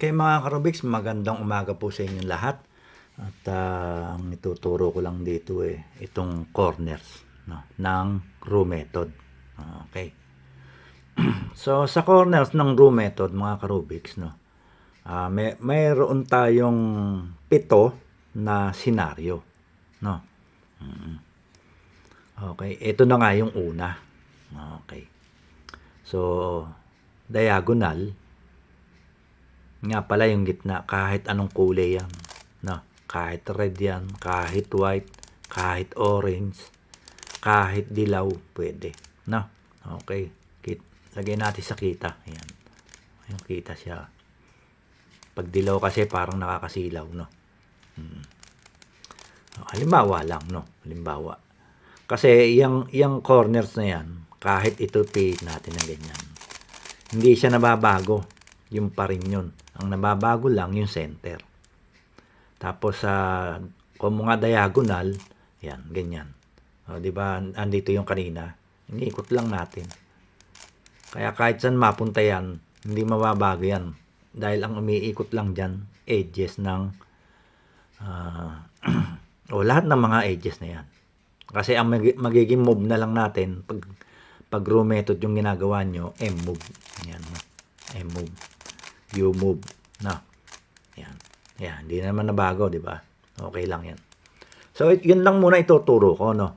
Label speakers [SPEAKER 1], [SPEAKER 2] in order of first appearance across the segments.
[SPEAKER 1] Okay mga karubiks, magandang umaga po sa inyong lahat. At ah, ang ituturo ko lang dito eh, itong corners no, ng row method. Okay. so sa corners ng row method mga karubiks, no, ah may, mayroon tayong pito na senaryo. No? Okay, ito na nga yung una. Okay. So, diagonal, nga pala yung gitna, kahit anong kulay yan. No? Kahit red yan, kahit white, kahit orange, kahit dilaw, pwede. No? Okay. Kit lagay natin sa kita. Ayan. Yung kita siya. Pag dilaw kasi parang nakakasilaw, no? Hmm. Halimbawa lang, no? Halimbawa. Kasi yung, yung corners na yan, kahit ito pihit natin ng ganyan, hindi siya nababago. Yung pa rin yun. Ang nababago lang yung center. Tapos sa kung mga diagonal, yan, ganyan. O, di ba, andito yung kanina. Iniikot lang natin. Kaya kahit saan mapunta yan, hindi mababago yan. Dahil ang umiikot lang dyan, edges ng ah, o lahat ng mga edges na yan. Kasi ang mag- magiging move na lang natin pag pag row method yung ginagawa nyo, M move. Yan. M move. U move. Na. Yan. Yan. Hindi naman nabago, di ba? Okay lang yan. So, yun lang muna ituturo ko, no?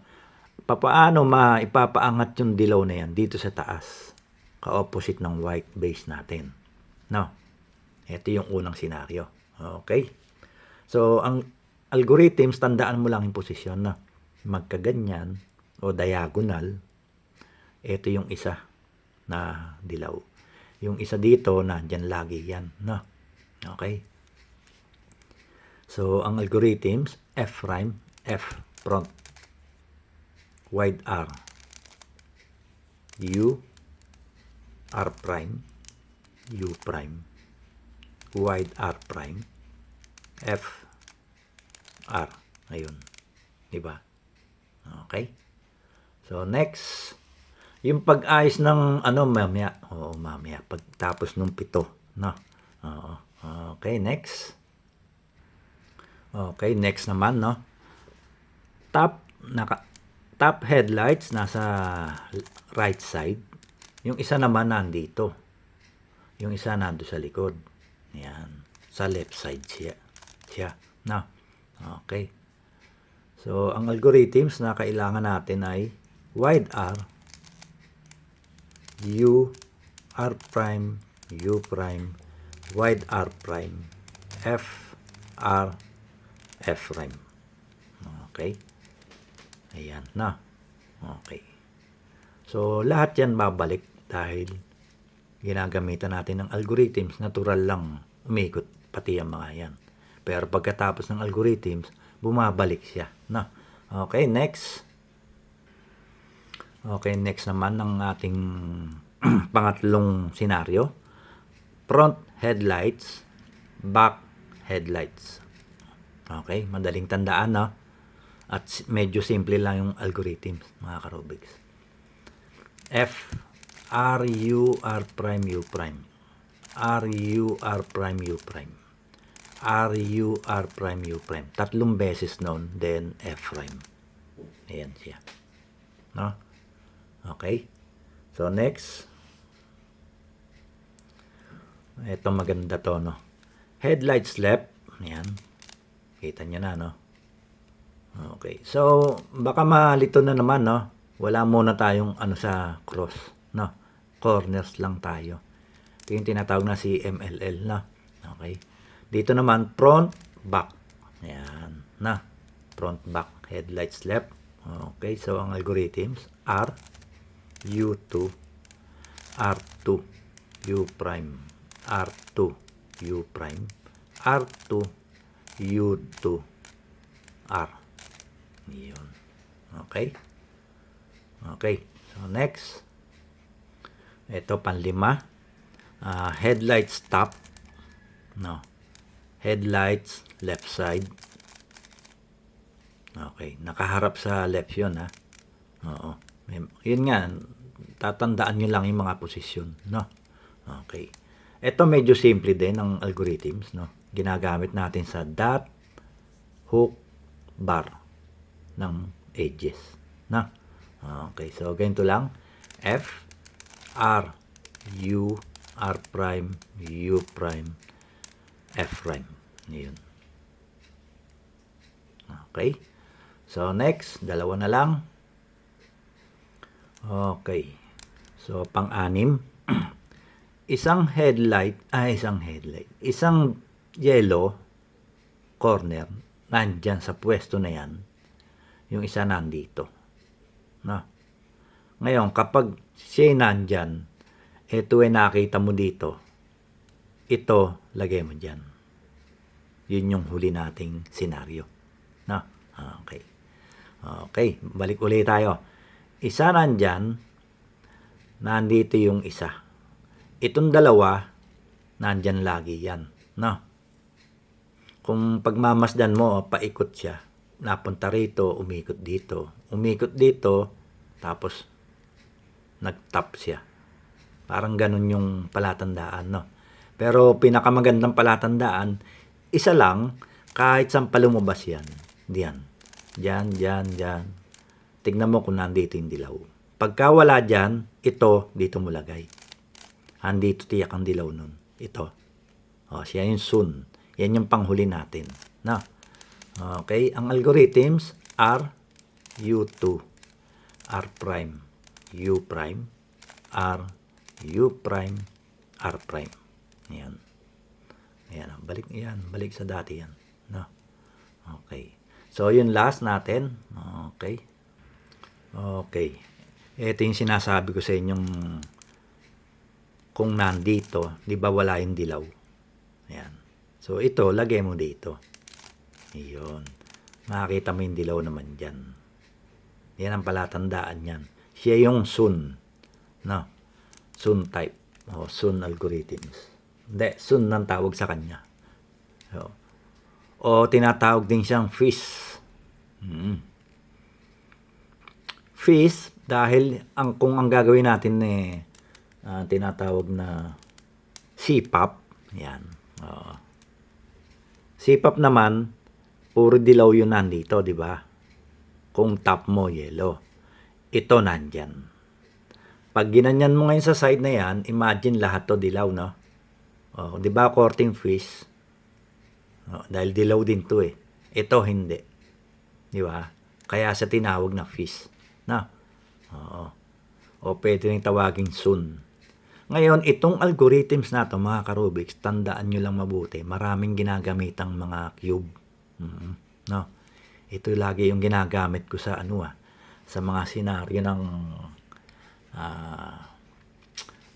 [SPEAKER 1] Papaano ma ipapaangat yung dilaw na yan dito sa taas. Ka-opposite ng white base natin. No? Ito yung unang senaryo. Okay? So, ang algorithms, tandaan mo lang yung posisyon na magkaganyan o diagonal. Ito yung isa na dilaw. Yung isa dito, nandyan lagi yan. No? Okay? So, ang algorithms, F prime, F front, wide R, U, R prime, U prime, wide R prime, F, R. Ayun. Di ba? Okay? So, next. Yung pag-ayos ng ano, mamaya. Oo, mamaya. Pagtapos nung pito. No? Oo. Okay, next. Okay, next naman, no? Top, naka, top headlights nasa right side. Yung isa naman nandito. Yung isa nando sa likod. Yan. Sa left side siya. Siya. No? Okay. So, ang algorithms na kailangan natin ay wide R, U, R prime, U prime, wide R prime, F, R, F prime. Okay. Ayan na. Okay. So, lahat yan babalik dahil ginagamitan natin ng algorithms. Natural lang umikot pati ang mga yan. Pero pagkatapos ng algorithms, bumabalik siya. No? Okay, next. Okay, next naman ng ating pangatlong senaryo. Front headlights, back headlights. Okay, madaling tandaan, no? At medyo simple lang yung algorithms, mga karubiks. F, R, U, R prime, U prime. R, U, R prime, U prime. R, U, R prime, U prime. Tatlong beses noon, then F prime. Ayan siya. No? Okay? So, next. Ito maganda to, no? Headlights left. Ayan. Kita nyo na, no? Okay. So, baka malito na naman, no? Wala muna tayong ano sa cross, no? Corners lang tayo. Ito yung tinatawag na si MLL, no? Okay. Dito naman, front, back. Ayan. Na. Front, back. Headlights left. Okay. So, ang algorithms, R, U2, R2, U prime, R2, U prime, R2, U2, R. Yun. Okay? Okay. So, next. Ito, panlima. Ah, headlights top. No. Headlights left side. Okay. Nakaharap sa left yun, ha? Oo. Yun nga, tatandaan nyo lang yung mga posisyon, no? Okay. Ito medyo simple din ang algorithms, no? Ginagamit natin sa dot, hook, bar ng edges, na? Okay, so ganito lang. F, R, U, R prime, U prime, F prime. Yun. Okay. So, next, dalawa na lang. Okay. So, pang-anim. isang headlight, ay isang headlight, isang yellow corner, nandyan sa pwesto na yan, yung isa nandito. No? Ngayon, kapag siya nandyan, ito ay nakita mo dito, ito, lagay mo dyan. Yun yung huli nating senaryo. No? Okay. Okay, balik ulit tayo. Isa nandyan, nandito yung isa. Itong dalawa, nandyan lagi yan. No? Kung pagmamasdan mo, paikot siya. Napunta rito, umikot dito. Umikot dito, tapos nag-tap siya. Parang ganun yung palatandaan, no? Pero pinakamagandang palatandaan, isa lang, kahit saan pa lumabas yan. Diyan. Diyan, diyan, diyan. Tignan mo kung nandito yung dilaw. Pagka wala dyan, ito, dito mo lagay. Andito tiyak ang dilaw nun. Ito. O, siya yung sun. Yan yung panghuli natin. Na. Okay, ang algorithms are U2, R prime, U prime, R, U prime, R prime. Yan. Ayan, balik yan, balik sa dati yan. No. Okay. So, yun last natin. Okay. Okay. Ito yung sinasabi ko sa inyong kung nandito, di ba wala yung dilaw? Ayan. So, ito, lagay mo dito. Iyon. Makakita mo yung dilaw naman dyan. Yan ang palatandaan yan. Siya yung sun. No? Sun type. O sun algorithms. Hindi, sun ang tawag sa kanya. So, o tinatawag din siyang fish. Hmm. Fish, dahil ang, kung ang gagawin natin eh, ah, tinatawag na CPAP. Yan. Oo. CPAP naman, puro dilaw yun nandito, di ba? Kung top mo, yellow. Ito nandyan. Pag ginanyan mo ngayon sa side na yan, imagine lahat to dilaw, no? Oh, di ba courting fish? Oh, dahil dilaw din to eh. Ito hindi. Di ba? Kaya sa tinawag na fish. Na? Oo. O pwede rin tawaging sun. Ngayon, itong algorithms na to, mga karubiks, tandaan nyo lang mabuti. Maraming ginagamitang mga cube. Mhm. No? Ito lagi yung ginagamit ko sa ano ah, sa mga senaryo ng ah,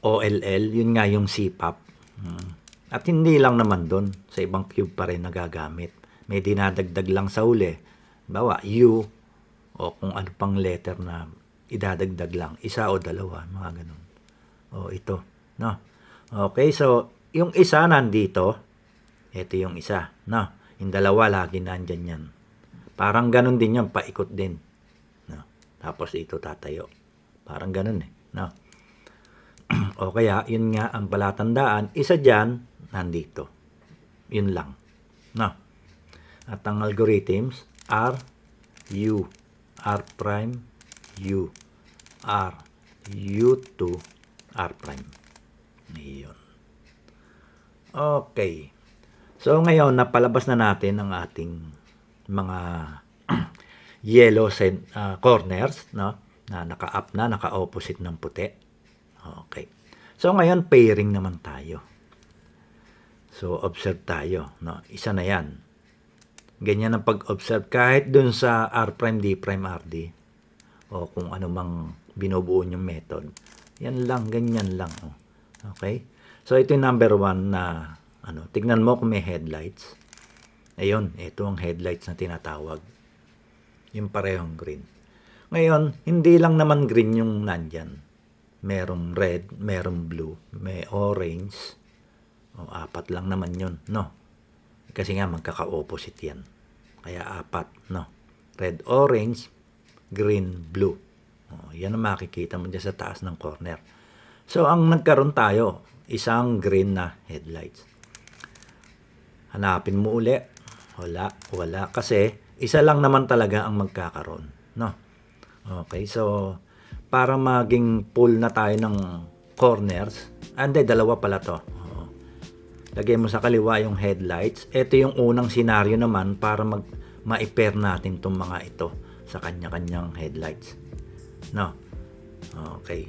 [SPEAKER 1] OLL, yun nga yung CPAP. Mm. At hindi lang naman doon, sa ibang cube pa rin nagagamit. May dinadagdag lang sa uli. Bawa, U, o kung ano pang letter na idadagdag lang. Isa o dalawa, mga ganun. O ito, no? Okay, so, yung isa nandito, ito yung isa, no? Yung dalawa lagi nandyan yan. Parang ganun din yan, paikot din. No? Tapos ito tatayo. Parang ganun eh, no? o kaya, yun nga ang palatandaan, isa dyan, nandito. Yun lang. No? At ang algorithms, R, U, R prime, U, R, U2, R prime. Yun. Okay. So ngayon, napalabas na natin ang ating mga yellow sen- ah, corners, no? Na naka-up na, naka-opposite ng puti. Okay. So ngayon, pairing naman tayo. So, observe tayo. No? Isa na yan. Ganyan ang pag-observe kahit dun sa R prime, D prime, RD o kung ano mang binubuo yung method. Yan lang, ganyan lang. Okay? So, ito yung number one na ano, tignan mo kung may headlights. Ayun, ito ang headlights na tinatawag. Yung parehong green. Ngayon, hindi lang naman green yung nandyan. Merong red, merong blue, may orange. O, apat lang naman yun, no? Kasi nga, magkaka-opposite yan. Kaya apat, no? Red, orange, green, blue. O, yan ang makikita mo dyan sa taas ng corner. So, ang nagkaroon tayo, isang green na headlights. Hanapin mo uli. Wala, wala. Kasi isa lang naman talaga ang magkakaroon. No? Okay, so para maging full na tayo ng corners, ande, dalawa pala to. Lagay mo sa kaliwa yung headlights. Ito yung unang senaryo naman para mag ma-pair natin tong mga ito sa kanya-kanyang headlights. No? Okay.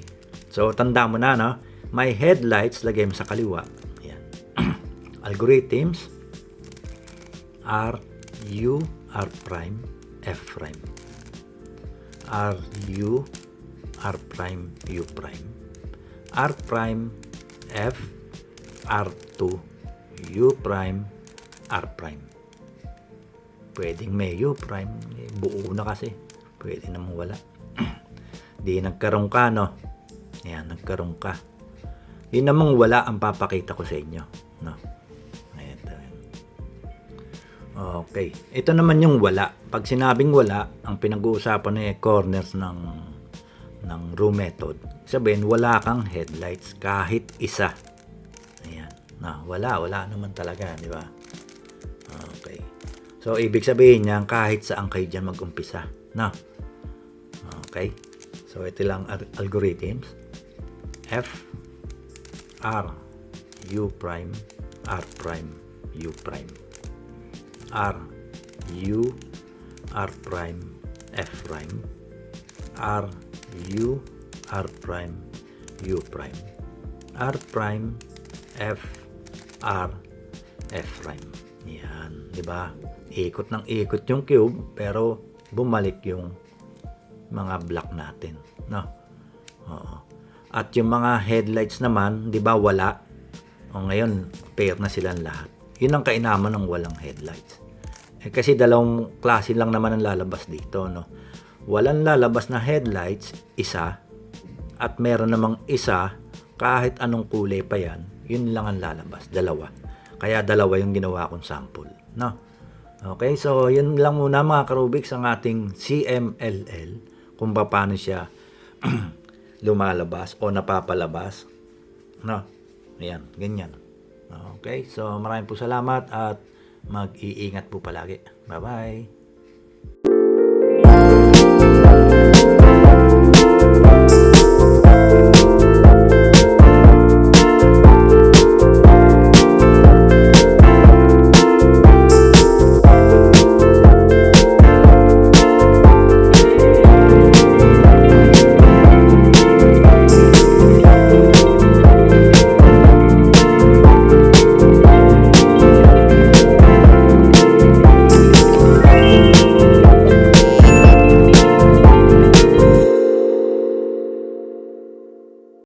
[SPEAKER 1] So, tanda mo na, no? May headlights, lagay mo sa kaliwa. Yan. Algorithms, R, U, R prime, F prime. R, U, R prime, U prime. R prime, F, R2, U prime, R prime. Pwedeng may U prime, eh, buo na kasi. Pwede namang wala. Di nagkaroon ka, no? Ayan, nagkaroon ka. Yun namang wala ang papakita ko sa inyo. No? Ito. Okay. Ito naman yung wala. Pag sinabing wala, ang pinag-uusapan na corners ng ng room method. Sabihin, wala kang headlights kahit isa. Na, wala, wala naman talaga, di ba? Okay. So, ibig sabihin niyan, kahit saan kayo dyan mag-umpisa. No? Okay. So, ito lang al- algorithms. F, R, U prime, R prime, U prime. R, U, R prime, F prime. R, U, R prime, U prime. R prime, F, R, F prime. Yan, di ba? Ikot ng ikot yung cube, pero bumalik yung mga block natin, no? Oo. At yung mga headlights naman, 'di ba, wala. O ngayon, pair na silang lahat. 'Yun ang kainaman ng walang headlights. Eh, kasi dalawang klase lang naman ang lalabas dito, no? Walang lalabas na headlights, isa, at meron namang isa, kahit anong kulay pa yan, yun lang ang lalabas, dalawa. Kaya dalawa yung ginawa kong sample, no? Okay, so yun lang muna mga karubiks ang ating CMLL kung paano siya lumalabas o napapalabas. No? Ayan, ganyan. Okay, so maraming po salamat at mag-iingat po palagi. Bye-bye.